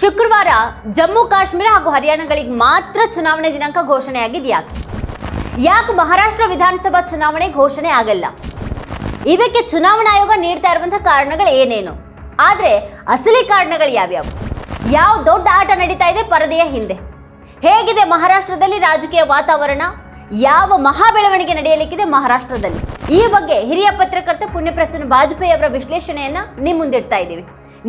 ಶುಕ್ರವಾರ ಜಮ್ಮು ಕಾಶ್ಮೀರ ಹಾಗೂ ಹರಿಯಾಣಗಳಿಗೆ ಮಾತ್ರ ಚುನಾವಣೆ ದಿನಾಂಕ ಘೋಷಣೆಯಾಗಿದೆ ಯಾಕೆ ಯಾಕೆ ಮಹಾರಾಷ್ಟ್ರ ವಿಧಾನಸಭಾ ಚುನಾವಣೆ ಘೋಷಣೆ ಆಗಲ್ಲ? ಇದಕ್ಕೆ ಚುನಾವಣಾ ಆಯೋಗ ನೀಡ್ತಾ ಇರುವಂತಹ ಕಾರಣಗಳು ಏನೇನು? ಆದ್ರೆ ಅಸಲಿ ಕಾರಣಗಳು ಯಾವ್ಯಾವು? ಯಾವ ದೊಡ್ಡ ಆಟ ನಡೀತಾ ಇದೆ ಪರದೆಯ ಹಿಂದೆ? ಹೇಗಿದೆ ಮಹಾರಾಷ್ಟ್ರದಲ್ಲಿ ರಾಜಕೀಯ ವಾತಾವರಣ? ಯಾವ ಮಹಾ ಬೆಳವಣಿಗೆ ನಡೆಯಲಿಕ್ಕಿದೆ ಮಹಾರಾಷ್ಟ್ರದಲ್ಲಿ? ಈ ಬಗ್ಗೆ ಹಿರಿಯ ಪತ್ರಕರ್ತ ಪುಣ್ಯಪ್ರಸನ್ನ ವಾಜಪೇಯಿ ಅವರ ವಿಶ್ಲೇಷಣೆಯನ್ನ ನಿಮ್ಮ ಮುಂದಿಡ್ತಾ ಇದ್ದೀವಿ.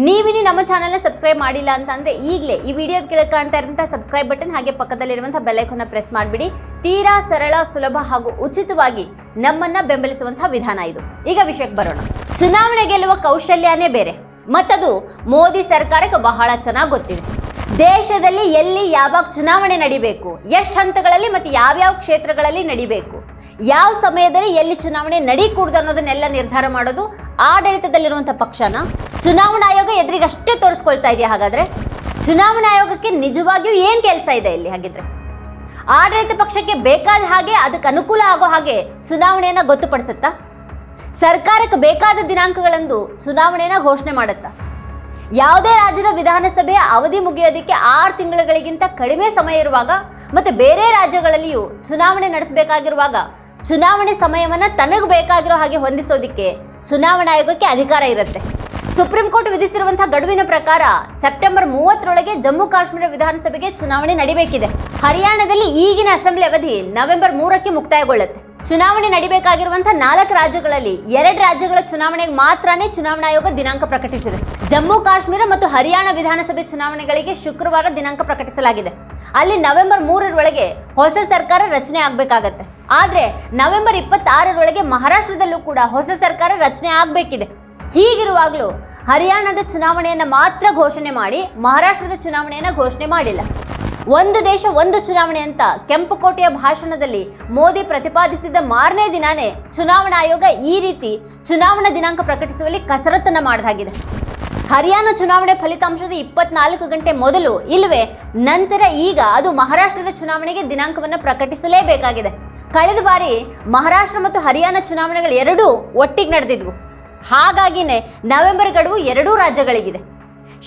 ನೀವಿನಿ ನಮ್ಮ ಚಾನಲ್ನ ಸಬ್ಸ್ಕ್ರೈಬ್ ಮಾಡಿಲ್ಲ ಅಂತಂದರೆ ಈಗಲೇ ಈ ವಿಡಿಯೋದ ಕೆಳಗೆ ಕಾಣ್ತಾ ಇರುವಂಥ ಸಬ್ಸ್ಕ್ರೈಬ್ ಬಟನ್ ಹಾಗೆ ಪಕ್ಕದಲ್ಲಿರುವಂಥ ಬೆಲ್ಲೈಕನ್ನ ಪ್ರೆಸ್ ಮಾಡಿಬಿಡಿ. ತೀರಾ ಸರಳ, ಸುಲಭ ಹಾಗೂ ಉಚಿತವಾಗಿ ನಮ್ಮನ್ನ ಬೆಂಬಲಿಸುವಂತಹ ವಿಧಾನ ಇದು. ಈಗ ವಿಷಯಕ್ಕೆ ಬರೋಣ. ಚುನಾವಣೆ ಗೆಲ್ಲುವ ಕೌಶಲ್ಯನೇ ಬೇರೆ. ಮತ್ತದು ಮೋದಿ ಸರ್ಕಾರಕ್ಕೆ ಬಹಳ ಚೆನ್ನಾಗಿ ಗೊತ್ತಿದೆ ದೇಶದಲ್ಲಿ ಎಲ್ಲಿ ಯಾವಾಗ ಚುನಾವಣೆ ನಡಿಬೇಕು, ಎಷ್ಟು ಹಂತಗಳಲ್ಲಿ ಮತ್ತು ಯಾವ್ಯಾವ ಕ್ಷೇತ್ರಗಳಲ್ಲಿ ನಡಿಬೇಕು, ಯಾವ ಸಮಯದಲ್ಲಿ ಎಲ್ಲಿ ಚುನಾವಣೆ ನಡೀಕೂಡ್ದು ಅನ್ನೋದನ್ನೆಲ್ಲ ನಿರ್ಧಾರ ಮಾಡೋದು ಆಡಳಿತದಲ್ಲಿರುವಂಥ ಪಕ್ಷನ ಚುನಾವಣಾ ಆಯೋಗ ಎದುರಿಗಷ್ಟೇ ತೋರಿಸ್ಕೊಳ್ತಾ ಇದೆಯಾ ಹಾಗಾದ್ರೆ? ಚುನಾವಣಾ ಆಯೋಗಕ್ಕೆ ನಿಜವಾಗಿಯೂ ಏನು ಕೆಲಸ ಇದೆ ಇಲ್ಲಿ ಹಾಗಿದ್ರೆ? ಆಡಳಿತ ಪಕ್ಷಕ್ಕೆ ಬೇಕಾದ ಹಾಗೆ ಅದಕ್ಕೆ ಅನುಕೂಲ ಆಗೋ ಹಾಗೆ ಚುನಾವಣೆಯನ್ನ ಗೊತ್ತುಪಡಿಸುತ್ತಾ? ಸರ್ಕಾರಕ್ಕೆ ಬೇಕಾದ ದಿನಾಂಕಗಳಂದು ಚುನಾವಣೆಯನ್ನ ಘೋಷಣೆ ಮಾಡುತ್ತಾ? ಯಾವುದೇ ರಾಜ್ಯದ ವಿಧಾನಸಭೆಯ ಅವಧಿ ಮುಗಿಯೋದಕ್ಕೆ ಆರು ತಿಂಗಳುಗಳಿಗಿಂತ ಕಡಿಮೆ ಸಮಯ ಇರುವಾಗ ಮತ್ತು ಬೇರೆ ರಾಜ್ಯಗಳಲ್ಲಿಯೂ ಚುನಾವಣೆ ನಡೆಸಬೇಕಾಗಿರುವಾಗ ಚುನಾವಣೆ ಸಮಯವನ್ನ ತನಗೆ ಬೇಕಾಗಿರೋ ಹಾಗೆ ಹೊಂದಿಸೋದಕ್ಕೆ ಚುನಾವಣಾ ಆಯೋಗಕ್ಕೆ ಅಧಿಕಾರ ಇರುತ್ತೆ. ಸುಪ್ರೀಂ ಕೋರ್ಟ್ ವಿಧಿಸಿರುವಂತಹ ಗಡುವಿನ ಪ್ರಕಾರ ಸೆಪ್ಟೆಂಬರ್ ಮೂವತ್ತರೊಳಗೆ ಜಮ್ಮು ಕಾಶ್ಮೀರ ವಿಧಾನಸಭೆಗೆ ಚುನಾವಣೆ ನಡಿಬೇಕಿದೆ. ಹರಿಯಾಣದಲ್ಲಿ ಈಗಿನ ಅಸೆಂಬ್ಲಿ ಅವಧಿ ನವೆಂಬರ್ ಮೂರಕ್ಕೆ ಮುಕ್ತಾಯಗೊಳ್ಳುತ್ತೆ. ಚುನಾವಣೆ ನಡಿಬೇಕಾಗಿರುವಂತಹ ನಾಲ್ಕು ರಾಜ್ಯಗಳಲ್ಲಿ ಎರಡು ರಾಜ್ಯಗಳ ಚುನಾವಣೆಗೆ ಮಾತ್ರನೇ ಚುನಾವಣಾ ಆಯೋಗ ದಿನಾಂಕ ಪ್ರಕಟಿಸಿದೆ. ಜಮ್ಮು, ಕಾಶ್ಮೀರ ಮತ್ತು ಹರಿಯಾಣ ವಿಧಾನಸಭೆ ಚುನಾವಣೆಗಳಿಗೆ ಶುಕ್ರವಾರ ದಿನಾಂಕ ಪ್ರಕಟಿಸಲಾಗಿದೆ. ಅಲ್ಲಿ ನವೆಂಬರ್ ಮೂರರೊಳಗೆ ಹೊಸ ಸರ್ಕಾರ ರಚನೆ ಆಗಬೇಕಾಗತ್ತೆ. ಆದ್ರೆ ನವೆಂಬರ್ ಇಪ್ಪತ್ತಾರರೊಳಗೆ ಮಹಾರಾಷ್ಟ್ರದಲ್ಲೂ ಕೂಡ ಹೊಸ ಸರ್ಕಾರ ರಚನೆ ಆಗಬೇಕಿದೆ. ಹೀಗಿರುವಾಗಲೂ ಹರಿಯಾಣದ ಚುನಾವಣೆಯನ್ನು ಮಾತ್ರ ಘೋಷಣೆ ಮಾಡಿ ಮಹಾರಾಷ್ಟ್ರದ ಚುನಾವಣೆಯನ್ನು ಘೋಷಣೆ ಮಾಡಿಲ್ಲ. ಒಂದು ದೇಶ ಒಂದು ಚುನಾವಣೆ ಅಂತ ಕೆಂಪುಕೋಟೆಯ ಭಾಷಣದಲ್ಲಿ ಮೋದಿ ಪ್ರತಿಪಾದಿಸಿದ ಮಾರನೇ ದಿನಾನೇ ಚುನಾವಣಾ ಆಯೋಗ ಈ ರೀತಿ ಚುನಾವಣಾ ದಿನಾಂಕ ಪ್ರಕಟಿಸುವಲ್ಲಿ ಕಸರತ್ತನ್ನು ಮಾಡಿದಾಗಿದೆ. ಹರಿಯಾಣ ಚುನಾವಣೆ ಫಲಿತಾಂಶದ ಇಪ್ಪತ್ನಾಲ್ಕು ಗಂಟೆ ಮೊದಲು ಇಲ್ಲವೇ ನಂತರ ಈಗ ಅದು ಮಹಾರಾಷ್ಟ್ರದ ಚುನಾವಣೆಗೆ ದಿನಾಂಕವನ್ನು ಪ್ರಕಟಿಸಲೇಬೇಕಾಗಿದೆ. ಕಳೆದ ಬಾರಿ ಮಹಾರಾಷ್ಟ್ರ ಮತ್ತು ಹರಿಯಾಣ ಚುನಾವಣೆಗಳು ಎರಡೂ ಒಟ್ಟಿಗೆ ನಡೆದಿದ್ವು. ಹಾಗಾಗಿನೇ ನವೆಂಬರ್ ಗಡುವು ಎರಡೂ ರಾಜ್ಯಗಳಿಗಿದೆ.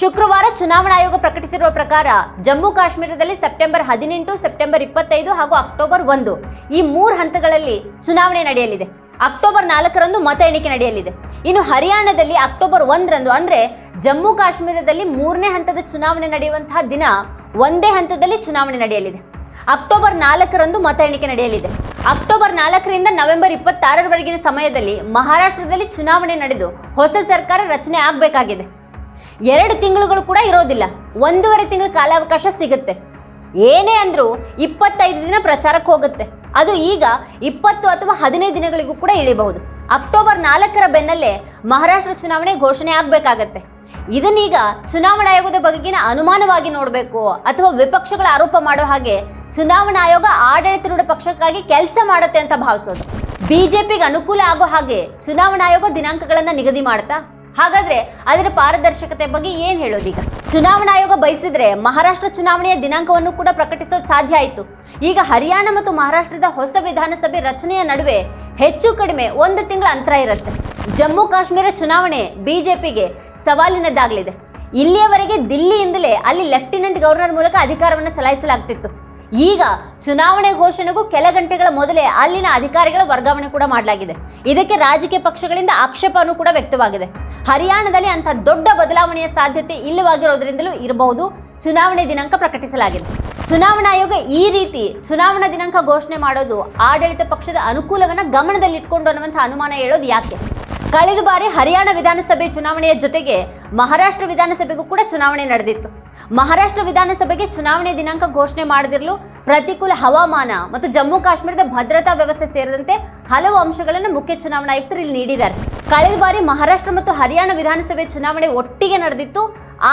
ಶುಕ್ರವಾರ ಚುನಾವಣಾ ಆಯೋಗ ಪ್ರಕಟಿಸಿರುವ ಪ್ರಕಾರ ಜಮ್ಮು ಕಾಶ್ಮೀರದಲ್ಲಿ ಸೆಪ್ಟೆಂಬರ್ ಹದಿನೆಂಟು, ಸೆಪ್ಟೆಂಬರ್ ಇಪ್ಪತ್ತೈದು ಹಾಗೂ ಅಕ್ಟೋಬರ್ ಒಂದು ಈ ಮೂರು ಹಂತಗಳಲ್ಲಿ ಚುನಾವಣೆ ನಡೆಯಲಿದೆ. ಅಕ್ಟೋಬರ್ ನಾಲ್ಕರಂದು ಮತ ಎಣಿಕೆ ನಡೆಯಲಿದೆ. ಇನ್ನು ಹರಿಯಾಣದಲ್ಲಿ ಅಕ್ಟೋಬರ್ ಒಂದರಂದು ಅಂದ್ರೆ ಜಮ್ಮು ಕಾಶ್ಮೀರದಲ್ಲಿ ಮೂರನೇ ಹಂತದ ಚುನಾವಣೆ ನಡೆಯುವಂತಹ ದಿನ ಒಂದೇ ಹಂತದಲ್ಲಿ ಚುನಾವಣೆ ನಡೆಯಲಿದೆ. ಅಕ್ಟೋಬರ್ ನಾಲ್ಕರಂದು ಮತ ಎಣಿಕೆ ನಡೆಯಲಿದೆ. ಅಕ್ಟೋಬರ್ ನಾಲ್ಕರಿಂದ ನವೆಂಬರ್ ಇಪ್ಪತ್ತಾರರವರೆಗಿನ ಸಮಯದಲ್ಲಿ ಮಹಾರಾಷ್ಟ್ರದಲ್ಲಿ ಚುನಾವಣೆ ನಡೆದು ಹೊಸ ಸರ್ಕಾರ ರಚನೆ ಆಗಬೇಕಾಗಿದೆ. ಎರಡು ತಿಂಗಳುಗಳು ಕೂಡ ಇರೋದಿಲ್ಲ. ಒಂದೂವರೆ ತಿಂಗಳ ಕಾಲಾವಕಾಶ ಸಿಗುತ್ತೆ. ಏನೇ ಅಂದರೂ ಇಪ್ಪತ್ತೈದು ದಿನ ಪ್ರಚಾರಕ್ಕೆ ಹೋಗುತ್ತೆ. ಅದು ಈಗ ಇಪ್ಪತ್ತು ಅಥವಾ ಹದಿನೈದು ದಿನಗಳಿಗೂ ಕೂಡ ಇಳಿಬಹುದು. ಅಕ್ಟೋಬರ್ ನಾಲ್ಕರ ಬೆನ್ನಲ್ಲೇ ಮಹಾರಾಷ್ಟ್ರ ಚುನಾವಣೆ ಘೋಷಣೆ ಆಗಬೇಕಾಗತ್ತೆ. ಇದನ್ನೀಗ ಚುನಾವಣಾ ಆಯೋಗದ ಬಗೆಗಿನ ಅನುಮಾನವಾಗಿ ನೋಡಬೇಕು ಅಥವಾ ವಿಪಕ್ಷಗಳ ಆರೋಪ ಮಾಡೋ ಹಾಗೆ ಚುನಾವಣಾ ಆಯೋಗ ಆಡಳಿತಾರೂಢ ಪಕ್ಷಕ್ಕಾಗಿ ಕೆಲಸ ಮಾಡುತ್ತೆ ಅಂತ ಭಾವಿಸೋದು. ಬಿಜೆಪಿಗೆ ಅನುಕೂಲ ಆಗೋ ಹಾಗೆ ಚುನಾವಣಾ ಆಯೋಗ ದಿನಾಂಕಗಳನ್ನ ನಿಗದಿ ಮಾಡ್ತಾ? ಹಾಗಾದ್ರೆ ಅದರ ಪಾರದರ್ಶಕತೆ ಬಗ್ಗೆ ಏನ್ ಹೇಳೋದೀಗ? ಚುನಾವಣಾ ಆಯೋಗ ಬಯಸಿದ್ರೆ ಮಹಾರಾಷ್ಟ್ರ ಚುನಾವಣೆಯ ದಿನಾಂಕವನ್ನು ಕೂಡ ಪ್ರಕಟಿಸೋದು ಸಾಧ್ಯ ಆಯಿತು. ಈಗ ಹರಿಯಾಣ ಮತ್ತು ಮಹಾರಾಷ್ಟ್ರದ ಹೊಸ ವಿಧಾನಸಭೆ ರಚನೆಯ ನಡುವೆ ಹೆಚ್ಚು ಕಡಿಮೆ ಒಂದು ತಿಂಗಳ ಅಂತರ ಇರುತ್ತೆ. ಜಮ್ಮು ಕಾಶ್ಮೀರ ಚುನಾವಣೆ ಬಿಜೆಪಿಗೆ ಸವಾಲಿನದ್ದಾಗಲಿದೆ. ಇಲ್ಲಿಯವರೆಗೆ ದಿಲ್ಲಿಯಿಂದಲೇ ಅಲ್ಲಿ ಲೆಫ್ಟಿನೆಂಟ್ ಗವರ್ನರ್ ಮೂಲಕ ಅಧಿಕಾರವನ್ನು ಚಲಾಯಿಸಲಾಗ್ತಿತ್ತು. ಈಗ ಚುನಾವಣೆ ಘೋಷಣೆಗೂ ಕೆಲ ಗಂಟೆಗಳ ಮೊದಲೇ ಅಲ್ಲಿನ ಅಧಿಕಾರಿಗಳ ವರ್ಗಾವಣೆ ಕೂಡ ಮಾಡಲಾಗಿದೆ. ಇದಕ್ಕೆ ರಾಜಕೀಯ ಪಕ್ಷಗಳಿಂದ ಆಕ್ಷೇಪನೂ ಕೂಡ ವ್ಯಕ್ತವಾಗಿದೆ. ಹರಿಯಾಣದಲ್ಲಿ ಅಂತಹ ದೊಡ್ಡ ಬದಲಾವಣೆಯ ಸಾಧ್ಯತೆ ಇಲ್ಲವಾಗಿರೋದ್ರಿಂದಲೂ ಇರಬಹುದು ಚುನಾವಣೆ ದಿನಾಂಕ ಪ್ರಕಟಿಸಲಾಗಿದೆ. ಚುನಾವಣಾ ಆಯೋಗ ಈ ರೀತಿ ಚುನಾವಣಾ ದಿನಾಂಕ ಘೋಷಣೆ ಮಾಡೋದು ಆಡಳಿತ ಪಕ್ಷದ ಅನುಕೂಲವನ್ನ ಗಮನದಲ್ಲಿಟ್ಕೊಂಡು ಅನ್ನುವಂಥ ಅನುಮಾನ ಹೇಳೋದು ಯಾಕೆ? ಕಳೆದ ಬಾರಿ ಹರಿಯಾಣ ವಿಧಾನಸಭೆ ಚುನಾವಣೆಯ ಜೊತೆಗೆ ಮಹಾರಾಷ್ಟ್ರ ವಿಧಾನಸಭೆಗೂ ಕೂಡ ಚುನಾವಣೆ ನಡೆದಿತ್ತು. ಮಹಾರಾಷ್ಟ್ರ ವಿಧಾನಸಭೆಗೆ ಚುನಾವಣೆ ದಿನಾಂಕ ಘೋಷಣೆ ಮಾಡದಿರಲು ಪ್ರತಿಕೂಲ ಹವಾಮಾನ ಮತ್ತು ಜಮ್ಮು ಕಾಶ್ಮೀರದ ಭದ್ರತಾ ವ್ಯವಸ್ಥೆ ಸೇರಿದಂತೆ ಹಲವು ಅಂಶಗಳನ್ನು ಮುಖ್ಯ ಚುನಾವಣಾ ಆಯುಕ್ತರು ಇಲ್ಲಿ ನೀಡಿದ್ದಾರೆ. ಕಳೆದ ಬಾರಿ ಮಹಾರಾಷ್ಟ್ರ ಮತ್ತು ಹರಿಯಾಣ ವಿಧಾನಸಭೆ ಚುನಾವಣೆ ಒಟ್ಟಿಗೆ ನಡೆದಿತ್ತು.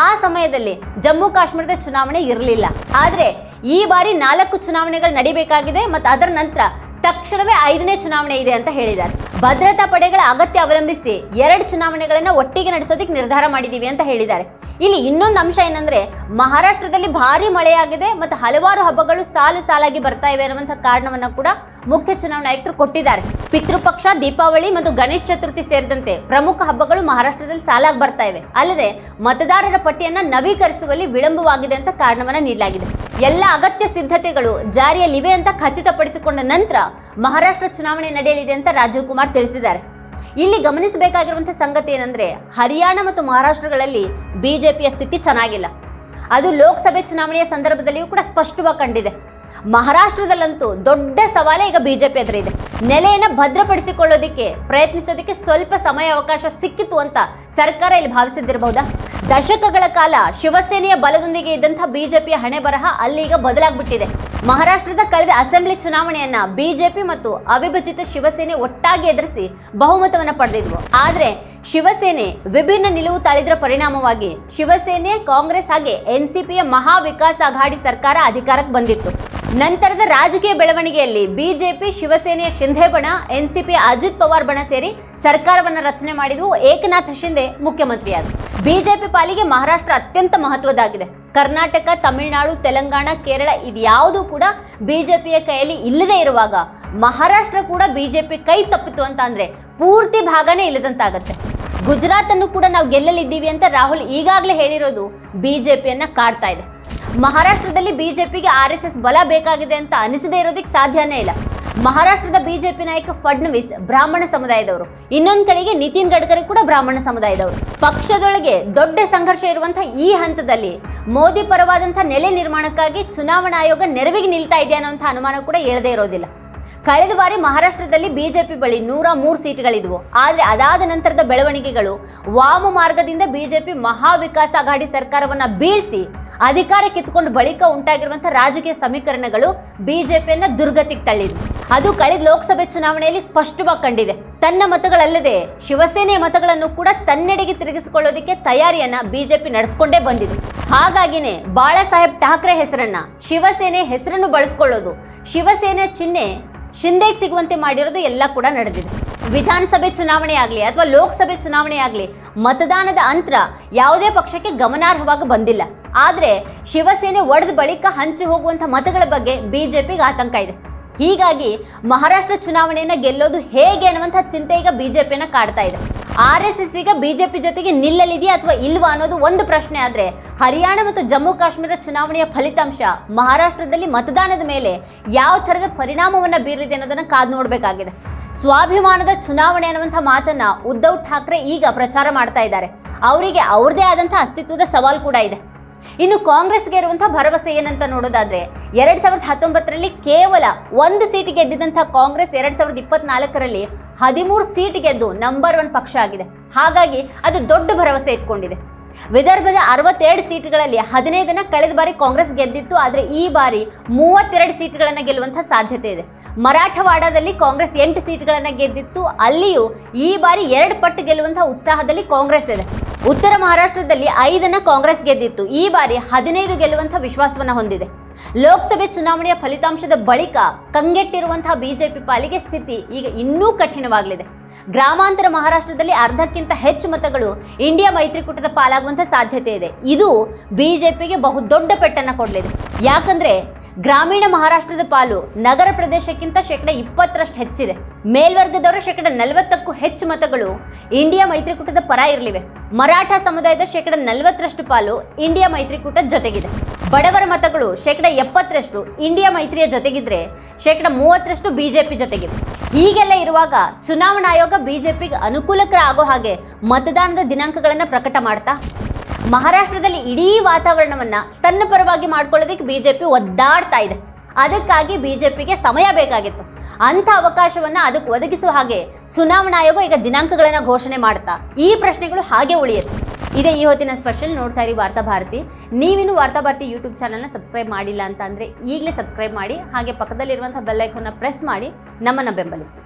ಆ ಸಮಯದಲ್ಲಿ ಜಮ್ಮು ಕಾಶ್ಮೀರದ ಚುನಾವಣೆ ಇರಲಿಲ್ಲ. ಆದರೆ ಈ ಬಾರಿ ನಾಲ್ಕು ಚುನಾವಣೆಗಳು ನಡಿಬೇಕಾಗಿದೆ ಮತ್ತು ಅದರ ನಂತರ ತಕ್ಷಣವೇ ಐದನೇ ಚುನಾವಣೆ ಇದೆ ಅಂತ ಹೇಳಿದ್ದಾರೆ. ಭದ್ರತಾ ಪಡೆಗಳ ಅಗತ್ಯ ಅವಲಂಬಿಸಿ ಎರಡು ಚುನಾವಣೆಗಳನ್ನು ಒಟ್ಟಿಗೆ ನಡೆಸೋದಕ್ಕೆ ನಿರ್ಧಾರ ಮಾಡಿದ್ದೀವಿ ಅಂತ ಹೇಳಿದ್ದಾರೆ. ಇಲ್ಲಿ ಇನ್ನೊಂದು ಅಂಶ ಏನಂದ್ರೆ, ಮಹಾರಾಷ್ಟ್ರದಲ್ಲಿ ಭಾರಿ ಮಳೆಯಾಗಿದೆ, ಮತ್ತು ಹಲವಾರು ಹಬ್ಬಗಳು ಸಾಲು ಸಾಲಾಗಿ ಬರ್ತಾ ಇವೆ ಅನ್ನುವಂಥ ಕಾರಣವನ್ನು ಕೂಡ ಮುಖ್ಯ ಚುನಾವಣಾ ಆಯುಕ್ತರು ಕೊಟ್ಟಿದ್ದಾರೆ. ಪಿತೃಪಕ್ಷ, ದೀಪಾವಳಿ ಮತ್ತು ಗಣೇಶ ಚತುರ್ಥಿ ಸೇರಿದಂತೆ ಪ್ರಮುಖ ಹಬ್ಬಗಳು ಮಹಾರಾಷ್ಟ್ರದಲ್ಲಿ ಸಾಲಾಗಿ ಬರ್ತಾ ಇವೆ. ಅಲ್ಲದೆ, ಮತದಾರರ ಪಟ್ಟಿಯನ್ನು ನವೀಕರಿಸುವಲ್ಲಿ ವಿಳಂಬವಾಗಿದೆ ಅಂತ ಕಾರಣವನ್ನ ನೀಡಲಾಗಿದೆ. ಎಲ್ಲ ಅಗತ್ಯ ಸಿದ್ಧತೆಗಳು ಜಾರಿಯಲ್ಲಿವೆ ಅಂತ ಖಚಿತಪಡಿಸಿಕೊಂಡ ನಂತರ ಮಹಾರಾಷ್ಟ್ರ ಚುನಾವಣೆ ನಡೆಯಲಿದೆ ಅಂತ ರಾಜೀವ್ ಕುಮಾರ್ ತಿಳಿಸಿದ್ದಾರೆ. ಇಲ್ಲಿ ಗಮನಿಸಬೇಕಾಗಿರುವಂತಹ ಸಂಗತಿ ಏನಂದ್ರೆ, ಹರಿಯಾಣ ಮತ್ತು ಮಹಾರಾಷ್ಟ್ರಗಳಲ್ಲಿ ಬಿಜೆಪಿಯ ಸ್ಥಿತಿ ಚೆನ್ನಾಗಿಲ್ಲ. ಅದು ಲೋಕಸಭೆ ಚುನಾವಣೆಯ ಸಂದರ್ಭದಲ್ಲಿಯೂ ಕೂಡ ಸ್ಪಷ್ಟವಾಗಿ ಕಂಡಿದೆ. ಮಹಾರಾಷ್ಟ್ರದಲ್ಲಂತೂ ದೊಡ್ಡ ಸವಾಲೇ ಈಗ ಬಿಜೆಪಿ ಇದೆ. ನೆಲೆಯನ್ನು ಭದ್ರಪಡಿಸಿಕೊಳ್ಳೋದಕ್ಕೆ ಪ್ರಯತ್ನಿಸೋದಕ್ಕೆ ಸ್ವಲ್ಪ ಸಮಯ ಅವಕಾಶ ಸಿಕ್ಕಿತು ಅಂತ ಸರ್ಕಾರ ಇಲ್ಲಿ ಭಾವಿಸಿದ್ದಿರಬಹುದಾ ದಶಕಗಳ ಕಾಲ ಶಿವಸೇನೆಯ ಬಲದೊಂದಿಗೆ ಇದ್ದಂಥ ಬಿಜೆಪಿಯ ಹಣೆ ಬರಹ ಈಗ ಬದಲಾಗ್ಬಿಟ್ಟಿದೆ. ಮಹಾರಾಷ್ಟ್ರದ ಕಳೆದ ಅಸೆಂಬ್ಲಿ ಚುನಾವಣೆಯನ್ನ ಬಿಜೆಪಿ ಮತ್ತು ಅವಿಭಜಿತ ಶಿವಸೇನೆ ಒಟ್ಟಾಗಿ ಎದುರಿಸಿ ಬಹುಮತವನ್ನು ಪಡೆದಿದ್ವು. ಆದರೆ ಶಿವಸೇನೆ ವಿಭಿನ್ನ ನಿಲುವು ತಾಳಿದ್ರ ಪರಿಣಾಮವಾಗಿ ಶಿವಸೇನೆ, ಕಾಂಗ್ರೆಸ್ ಹಾಗೆ ಎನ್ಸಿಪಿಯ ಮಹಾ ವಿಕಾಸ್ ಅಘಾಡಿ ಸರ್ಕಾರ ಅಧಿಕಾರಕ್ಕೆ ಬಂದಿತ್ತು. ನಂತರದ ರಾಜಕೀಯ ಬೆಳವಣಿಗೆಯಲ್ಲಿ ಬಿಜೆಪಿ, ಶಿವಸೇನೆಯ ಶಿಂಧೆ ಬಣ, ಎನ್ಸಿಪಿಯ ಅಜಿತ್ ಪವಾರ್ ಬಣ ಸೇರಿ ಸರ್ಕಾರವನ್ನು ರಚನೆ ಮಾಡಿದ್ವು ಏಕನಾಥ್ ಶಿಂದೆ ಮುಖ್ಯಮಂತ್ರಿಯಾದರು ಬಿಜೆಪಿ ಪಾಲಿಗೆ ಮಹಾರಾಷ್ಟ್ರ ಅತ್ಯಂತ ಮಹತ್ವದಾಗಿದೆ ಕರ್ನಾಟಕ, ತಮಿಳುನಾಡು, ತೆಲಂಗಾಣ, ಕೇರಳ ಇದ್ಯಾವುದೂ ಕೂಡ ಬಿ ಜೆ ಪಿಯ ಕೈಯಲ್ಲಿ ಇಲ್ಲದೆ ಇರುವಾಗ ಮಹಾರಾಷ್ಟ್ರ ಕೂಡ ಬಿ ಜೆ ಪಿ ಕೈ ತಪ್ಪಿತು ಅಂತ ಅಂದರೆ ಪೂರ್ತಿ ಭಾಗನೇ ಇಲ್ಲದಂತಾಗತ್ತೆ. ಗುಜರಾತ್ ಅನ್ನು ಕೂಡ ನಾವು ಗೆಲ್ಲಲಿದ್ದೀವಿ ಅಂತ ರಾಹುಲ್ ಈಗಾಗಲೇ ಹೇಳಿರೋದು ಬಿಜೆಪಿಯನ್ನ ಕಾಡ್ತಾ ಇದೆ. ಮಹಾರಾಷ್ಟ್ರದಲ್ಲಿ ಬಿಜೆಪಿಗೆ ಆರ್ ಎಸ್ ಎಸ್ ಬಲ ಬೇಕಾಗಿದೆ ಅಂತ ಅನಿಸದೇ ಇರೋದಕ್ಕೆ ಸಾಧ್ಯನೇ ಇಲ್ಲ. ಮಹಾರಾಷ್ಟ್ರದ ಬಿಜೆಪಿ ನಾಯಕ ಫಡ್ನವೀಸ್ ಬ್ರಾಹ್ಮಣ ಸಮುದಾಯದವರು. ಇನ್ನೊಂದು ಕಡೆಗೆ ನಿತಿನ್ ಗಡ್ಕರಿ ಕೂಡ ಬ್ರಾಹ್ಮಣ ಸಮುದಾಯದವರು. ಪಕ್ಷದೊಳಗೆ ದೊಡ್ಡ ಸಂಘರ್ಷ ಇರುವಂತಹ ಈ ಹಂತದಲ್ಲಿ ಮೋದಿ ಪರವಾದಂತಹ ನೆಲೆ ನಿರ್ಮಾಣಕ್ಕಾಗಿ ಚುನಾವಣಾ ಆಯೋಗ ನೆರವಿಗೆ ನಿಲ್ತಾ ಇದೆ ಅನ್ನೋಂಥ ಅನುಮಾನ ಕೂಡ ಹೇಳದೇ ಇರೋದಿಲ್ಲ. ಕಳೆದ ಬಾರಿ ಮಹಾರಾಷ್ಟ್ರದಲ್ಲಿ ಬಿಜೆಪಿ ಬಳಿ ನೂರ ಮೂರು ಸೀಟ್ಗಳಿದ್ವು. ಆದರೆ ಅದಾದ ನಂತರದ ಬೆಳವಣಿಗೆಗಳು ವಾಮ ಮಾರ್ಗದಿಂದ ಬಿಜೆಪಿ ಮಹಾ ವಿಕಾಸ್ ಅಘಾಡಿ ಸರ್ಕಾರವನ್ನ ಬೀಳಿಸಿ ಅಧಿಕಾರ ಕಿತ್ಕೊಂಡು ಬಳಿಕ ಉಂಟಾಗಿರುವಂತಹ ರಾಜಕೀಯ ಸಮೀಕರಣಗಳು ಬಿಜೆಪಿಯನ್ನ ದುರ್ಗತಿಗೆ ತಳ್ಳಿದ್ವು. ಅದು ಕಳೆದ ಲೋಕಸಭೆ ಚುನಾವಣೆಯಲ್ಲಿ ಸ್ಪಷ್ಟವಾಗಿ ಕಂಡಿದೆ. ತನ್ನ ಮತಗಳಲ್ಲದೆ ಶಿವಸೇನೆಯ ಮತಗಳನ್ನು ಕೂಡ ತನ್ನೆಡೆಗೆ ತಿರುಗಿಸಿಕೊಳ್ಳೋದಕ್ಕೆ ತಯಾರಿಯನ್ನ ಬಿಜೆಪಿ ನಡೆಸ್ಕೊಂಡೇ ಬಂದಿದೆ. ಹಾಗಾಗಿನೇ ಬಾಳಾ ಸಾಹೇಬ್ ಠಾಕ್ರೆ ಹೆಸರನ್ನ, ಶಿವಸೇನೆ ಹೆಸರನ್ನು ಬಳಸ್ಕೊಳ್ಳೋದು ಶಿವಸೇನೆ ಚಿಹ್ನೆ ಶಿಂದೆಗೆ ಸಿಗುವಂತೆ ಮಾಡಿರೋದು ಎಲ್ಲ ಕೂಡ ನಡೆದಿದೆ. ವಿಧಾನಸಭೆ ಚುನಾವಣೆ ಆಗಲಿ ಅಥವಾ ಲೋಕಸಭೆ ಚುನಾವಣೆ ಆಗಲಿ ಮತದಾನದ ಅಂತರ ಯಾವುದೇ ಪಕ್ಷಕ್ಕೆ ಗಮನಾರ್ಹವಾಗಿ ಬಂದಿಲ್ಲ. ಆದರೆ ಶಿವಸೇನೆ ಒಡೆದ ಬಳಿಕ ಹಂಚಿ ಹೋಗುವಂಥ ಮತಗಳ ಬಗ್ಗೆ ಬಿಜೆಪಿಗೆ ಆತಂಕ ಇದೆ. ಹೀಗಾಗಿ ಮಹಾರಾಷ್ಟ್ರ ಚುನಾವಣೆಯನ್ನು ಗೆಲ್ಲೋದು ಹೇಗೆ ಅನ್ನುವಂಥ ಚಿಂತೆ ಈಗ ಬಿಜೆಪಿಯನ್ನ ಕಾಡ್ತಾ ಇದೆ. ಆರ್ ಎಸ್ ಎಸ್ ಈಗ ಬಿಜೆಪಿ ಜೊತೆಗೆ ನಿಲ್ಲಲಿದೆಯಾ ಅಥವಾ ಇಲ್ವಾ ಅನ್ನೋದು ಒಂದು ಪ್ರಶ್ನೆ ಆದ್ರೆ ಹರಿಯಾಣ ಮತ್ತು ಜಮ್ಮು ಕಾಶ್ಮೀರ ಚುನಾವಣೆಯ ಫಲಿತಾಂಶ ಮಹಾರಾಷ್ಟ್ರದಲ್ಲಿ ಮತದಾನದ ಮೇಲೆ ಯಾವ ಥರದ ಪರಿಣಾಮವನ್ನ ಬೀರಲಿದೆ ಅನ್ನೋದನ್ನ ಕಾದು ನೋಡಬೇಕಾಗಿದೆ. ಸ್ವಾಭಿಮಾನದ ಚುನಾವಣೆ ಅನ್ನುವಂಥ ಮಾತನ್ನ ಉದ್ಧವ್ ಠಾಕ್ರೆ ಈಗ ಪ್ರಚಾರ ಮಾಡ್ತಾ ಇದ್ದಾರೆ. ಅವರಿಗೆ ಅವ್ರದೇ ಆದಂಥ ಅಸ್ತಿತ್ವದ ಸವಾಲು ಕೂಡ ಇದೆ. ಇನ್ನು ಕಾಂಗ್ರೆಸ್ಗೆ ಇರುವಂತಹ ಭರವಸೆ ಏನಂತ ನೋಡೋದಾದ್ರೆ ಎರಡ್ ಸಾವಿರದ ಹತ್ತೊಂಬತ್ತರಲ್ಲಿ ಕೇವಲ ಒಂದು ಸೀಟ್ ಗೆದ್ದಿದಂತಹ ಕಾಂಗ್ರೆಸ್ ಎರಡ್ ಸಾವಿರದ ಇಪ್ಪತ್ನಾಲ್ಕರಲ್ಲಿ ಹದಿಮೂರು ಸೀಟ್ ಗೆದ್ದು ನಂಬರ್ ಒನ್ ಪಕ್ಷ ಆಗಿದೆ. ಹಾಗಾಗಿ ಅದು ದೊಡ್ಡ ಭರವಸೆ ಇಟ್ಕೊಂಡಿದೆ. ವಿದರ್ಭದ ಅರವತ್ತೆರಡು ಸೀಟ್ಗಳಲ್ಲಿ ಹದಿನೈದನ್ನ ಕಳೆದ ಬಾರಿ ಕಾಂಗ್ರೆಸ್ ಗೆದ್ದಿತ್ತು, ಆದರೆ ಈ ಬಾರಿ ಮೂವತ್ತೆರಡು ಸೀಟ್ಗಳನ್ನು ಗೆಲ್ಲುವಂಥ ಸಾಧ್ಯತೆ ಇದೆ. ಮರಾಠವಾಡದಲ್ಲಿ ಕಾಂಗ್ರೆಸ್ ಎಂಟು ಸೀಟ್ಗಳನ್ನು ಗೆದ್ದಿತ್ತು, ಅಲ್ಲಿಯೂ ಈ ಬಾರಿ ಎರಡು ಪಟ್ಟು ಗೆಲ್ಲುವಂಥ ಉತ್ಸಾಹದಲ್ಲಿ ಕಾಂಗ್ರೆಸ್ ಇದೆ. ಉತ್ತರ ಮಹಾರಾಷ್ಟ್ರದಲ್ಲಿ ಐದನ್ನು ಕಾಂಗ್ರೆಸ್ ಗೆದ್ದಿತ್ತು, ಈ ಬಾರಿ ಹದಿನೈದು ಗೆಲ್ಲುವಂಥ ವಿಶ್ವಾಸವನ್ನು ಹೊಂದಿದೆ. ಲೋಕಸಭೆ ಚುನಾವಣೆಯ ಫಲಿತಾಂಶದ ಬಳಿಕ ಕಂಗೆಟ್ಟಿರುವಂತಹ ಬಿಜೆಪಿ ಪಾಲಿಗೆ ಸ್ಥಿತಿ ಈಗ ಇನ್ನೂ ಕಠಿಣವಾಗಲಿದೆ. ಗ್ರಾಮಾಂತರ ಮಹಾರಾಷ್ಟ್ರದಲ್ಲಿ ಅರ್ಧಕ್ಕಿಂತ ಹೆಚ್ಚು ಮತಗಳು ಇಂಡಿಯಾ ಮೈತ್ರಿಕೂಟದ ಪಾಲಾಗುವಂತಹ ಸಾಧ್ಯತೆ ಇದೆ. ಇದು ಬಿಜೆಪಿಗೆ ಬಹುದೊಡ್ಡ ಪೆಟ್ಟನ್ನು ಕೊಡಲಿದೆ. ಯಾಕಂದ್ರೆ ಗ್ರಾಮೀಣ ಮಹಾರಾಷ್ಟ್ರದ ಪಾಲು ನಗರ ಪ್ರದೇಶಕ್ಕಿಂತ ಶೇಕಡ ಇಪ್ಪತ್ತರಷ್ಟು ಹೆಚ್ಚಿದೆ. ಮೇಲ್ವರ್ಗದವರು ಶೇಕಡ ನಲವತ್ತಕ್ಕೂ ಹೆಚ್ಚು ಮತಗಳು ಇಂಡಿಯಾ ಮೈತ್ರಿಕೂಟದ ಪರ ಇರಲಿವೆ. ಮರಾಠ ಸಮುದಾಯದ ಶೇಕಡ ನಲವತ್ತರಷ್ಟು ಪಾಲು ಇಂಡಿಯಾ ಮೈತ್ರಿಕೂಟದ ಜೊತೆಗಿದೆ. ಬಡವರ ಮತಗಳು ಶೇಕಡ ಎಪ್ಪತ್ತರಷ್ಟು ಇಂಡಿಯಾ ಮೈತ್ರಿಯ ಜೊತೆಗಿದ್ರೆ ಶೇಕಡ ಮೂವತ್ತರಷ್ಟು ಬಿಜೆಪಿ ಜೊತೆಗಿದೆ ಹೀಗೆಲ್ಲ ಇರುವಾಗ ಚುನಾವಣಾ ಆಯೋಗ ಬಿಜೆಪಿಗೆ ಅನುಕೂಲಕರ ಆಗೋ ಹಾಗೆ ಮತದಾನದ ದಿನಾಂಕಗಳನ್ನು ಪ್ರಕಟ ಮಾಡ್ತಾ? ಮಹಾರಾಷ್ಟ್ರದಲ್ಲಿ ಇಡೀ ವಾತಾವರಣವನ್ನ ತನ್ನ ಪರವಾಗಿ ಮಾಡ್ಕೊಳ್ಳೋದಕ್ಕೆ ಬಿಜೆಪಿ ಒದ್ದಾಡ್ತಾ ಇದೆ. ಅದಕ್ಕಾಗಿ ಬಿಜೆಪಿಗೆ ಸಮಯ ಬೇಕಾಗಿತ್ತು. ಅಂಥ ಅವಕಾಶವನ್ನ ಅದಕ್ಕೆ ಒದಗಿಸುವ ಹಾಗೆ ಚುನಾವಣಾ ಆಯೋಗ ಈಗ ದಿನಾಂಕಗಳನ್ನು ಘೋಷಣೆ ಮಾಡ್ತಾ. ಈ ಪ್ರಶ್ನೆಗಳು ಹಾಗೆ ಉಳಿಯುತ್ತೆ. ಇದೇ ಈ ಹೊತ್ತಿನ ಸ್ಪೆಷಲ್ ನೋಡ್ತಾ ಇರಿ ವಾರ್ತಾ ಭಾರತಿ. ನೀವಿನ್ನು ವಾರ್ತಾ ಭಾರತಿ ಯೂಟ್ಯೂಬ್ ಚಾನಲ್ನ ಸಬ್ಸ್ಕ್ರೈಬ್ ಮಾಡಿಲ್ಲ ಅಂತ ಅಂದರೆ ಈಗಲೇ ಸಬ್ಸ್ಕ್ರೈಬ್ ಮಾಡಿ, ಹಾಗೆ ಪಕ್ಕದಲ್ಲಿರುವಂಥ ಬೆಲ್ಲೈಕನ್ನ ಪ್ರೆಸ್ ಮಾಡಿ ನಮ್ಮನ್ನು ಬೆಂಬಲಿಸಿ.